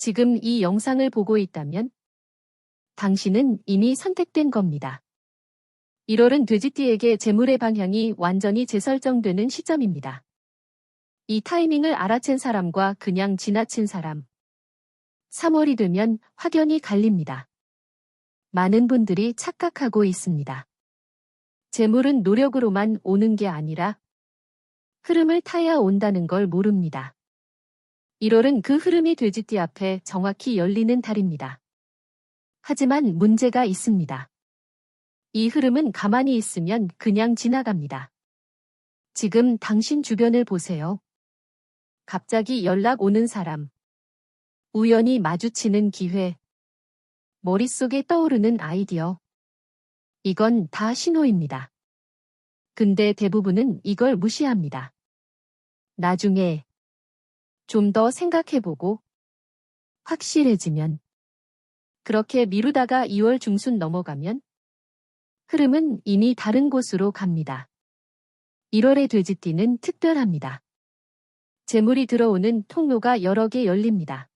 지금 이 영상을 보고 있다면 당신은 이미 선택된 겁니다. 1월은 돼지띠에게 재물의 방향이 완전히 재설정되는 시점입니다. 이 타이밍을 알아챈 사람과 그냥 지나친 사람. 3월이 되면 확연히 갈립니다. 많은 분들이 착각하고 있습니다. 재물은 노력으로만 오는 게 아니라 흐름을 타야 온다는 걸 모릅니다. 1월은 그 흐름이 돼지띠 앞에 정확히 열리는 달입니다. 하지만 문제가 있습니다. 이 흐름은 가만히 있으면 그냥 지나갑니다. 지금 당신 주변을 보세요. 갑자기 연락 오는 사람. 우연히 마주치는 기회. 머릿속에 떠오르는 아이디어. 이건 다 신호입니다. 근데 대부분은 이걸 무시합니다. 나중에 좀 더 생각해보고 확실해지면 그렇게 미루다가 2월 중순 넘어가면 흐름은 이미 다른 곳으로 갑니다. 1월의 돼지띠는 특별합니다. 재물이 들어오는 통로가 여러 개 열립니다.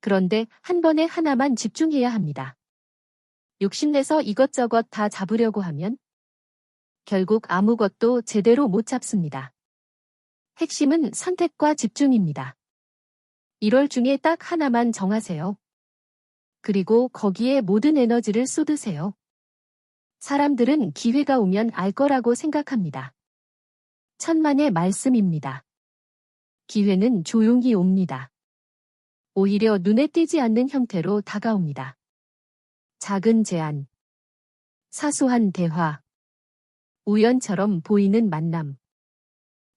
그런데 한 번에 하나만 집중해야 합니다. 욕심내서 이것저것 다 잡으려고 하면 결국 아무것도 제대로 못 잡습니다. 핵심은 선택과 집중입니다. 1월 중에 딱 하나만 정하세요. 그리고 거기에 모든 에너지를 쏟으세요. 사람들은 기회가 오면 알 거라고 생각합니다. 천만의 말씀입니다. 기회는 조용히 옵니다. 오히려 눈에 띄지 않는 형태로 다가옵니다. 작은 제안, 사소한 대화, 우연처럼 보이는 만남.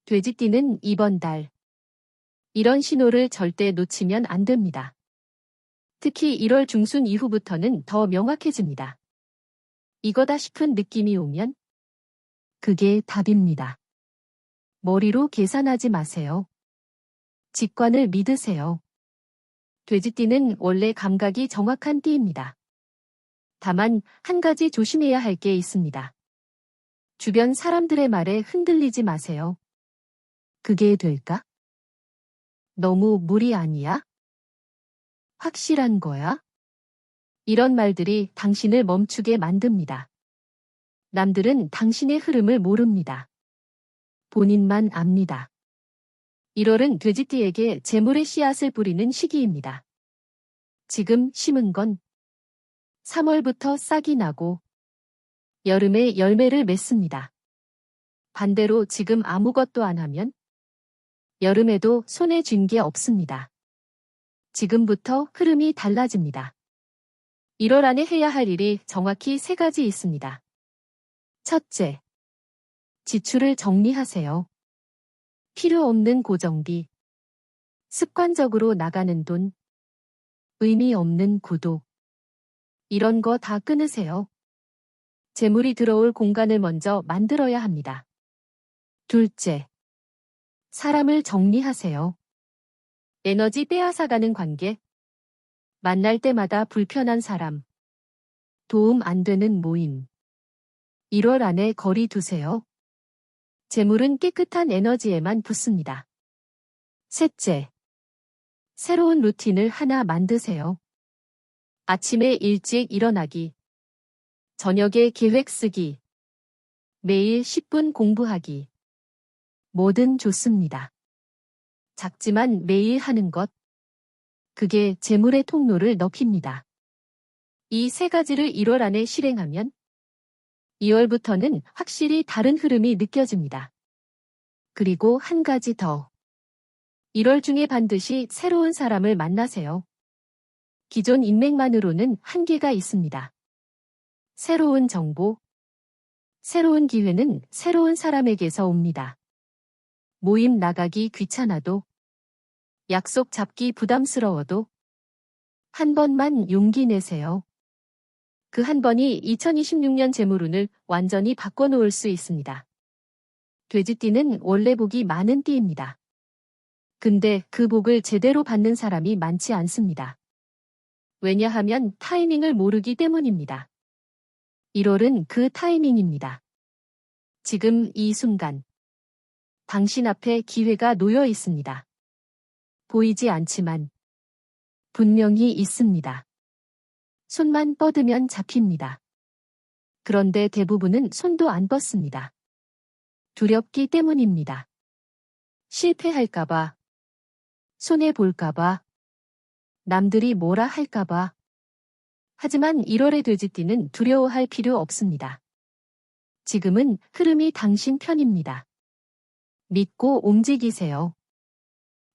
돼지띠는 이번 달. 이런 신호를 절대 놓치면 안 됩니다. 특히 1월 중순 이후부터는 더 명확해집니다. 이거다 싶은 느낌이 오면 그게 답입니다. 머리로 계산하지 마세요. 직관을 믿으세요. 돼지띠는 원래 감각이 정확한 띠입니다. 다만 한 가지 조심해야 할 게 있습니다. 주변 사람들의 말에 흔들리지 마세요. 그게 될까? 너무 무리 아니야? 확실한 거야? 이런 말들이 당신을 멈추게 만듭니다. 남들은 당신의 흐름을 모릅니다. 본인만 압니다. 1월은 돼지띠에게 재물의 씨앗을 뿌리는 시기입니다. 지금 심은 건 3월부터 싹이 나고 여름에 열매를 맺습니다. 반대로 지금 아무것도 안 하면 여름에도 손에 쥔 게 없습니다. 지금부터 흐름이 달라집니다. 1월 안에 해야 할 일이 정확히 세 가지 있습니다. 첫째, 지출을 정리하세요. 필요 없는 고정비, 습관적으로 나가는 돈, 의미 없는 구독, 이런 거 다 끊으세요. 재물이 들어올 공간을 먼저 만들어야 합니다. 둘째, 사람을 정리하세요. 에너지 빼앗아가는 관계, 만날 때마다 불편한 사람, 도움 안 되는 모임. 1월 안에 거리 두세요. 재물은 깨끗한 에너지에만 붙습니다. 셋째, 새로운 루틴을 하나 만드세요. 아침에 일찍 일어나기, 저녁에 계획 쓰기, 매일 10분 공부하기. 뭐든 좋습니다. 작지만 매일 하는 것, 그게 재물의 통로를 넓힙니다. 이 세 가지를 1월 안에 실행하면 2월부터는 확실히 다른 흐름이 느껴집니다. 그리고 한 가지 더. 1월 중에 반드시 새로운 사람을 만나세요. 기존 인맥만으로는 한계가 있습니다. 새로운 정보, 새로운 기회는 새로운 사람에게서 옵니다. 모임 나가기 귀찮아도 약속 잡기 부담스러워도 한 번만 용기 내세요. 그 한 번이 2026년 재물운을 완전히 바꿔놓을 수 있습니다. 돼지띠는 원래 복이 많은 띠입니다. 근데 그 복을 제대로 받는 사람이 많지 않습니다. 왜냐하면 타이밍을 모르기 때문입니다. 1월은 그 타이밍입니다. 지금 이 순간 당신 앞에 기회가 놓여 있습니다. 보이지 않지만 분명히 있습니다. 손만 뻗으면 잡힙니다. 그런데 대부분은 손도 안 뻗습니다. 두렵기 때문입니다. 실패할까봐, 손해볼까봐, 남들이 뭐라 할까봐. 하지만 1월의 돼지띠는 두려워할 필요 없습니다. 지금은 흐름이 당신 편입니다. 믿고 움직이세요.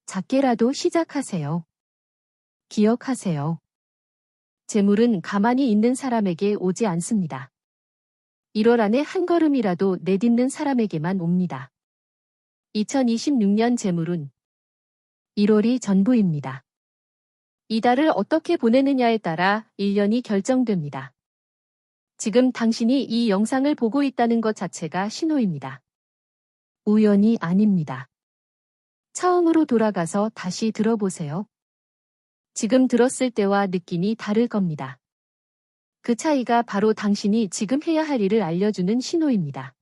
작게라도 시작하세요. 기억하세요. 재물은 가만히 있는 사람에게 오지 않습니다. 1월 안에 한 걸음이라도 내딛는 사람에게만 옵니다. 2026년 재물은 1월이 전부입니다. 이달을 어떻게 보내느냐에 따라 1년이 결정됩니다. 지금 당신이 이 영상을 보고 있다는 것 자체가 신호입니다. 우연이 아닙니다. 처음으로 돌아가서 다시 들어보세요. 지금 들었을 때와 느낌이 다를 겁니다. 그 차이가 바로 당신이 지금 해야 할 일을 알려주는 신호입니다.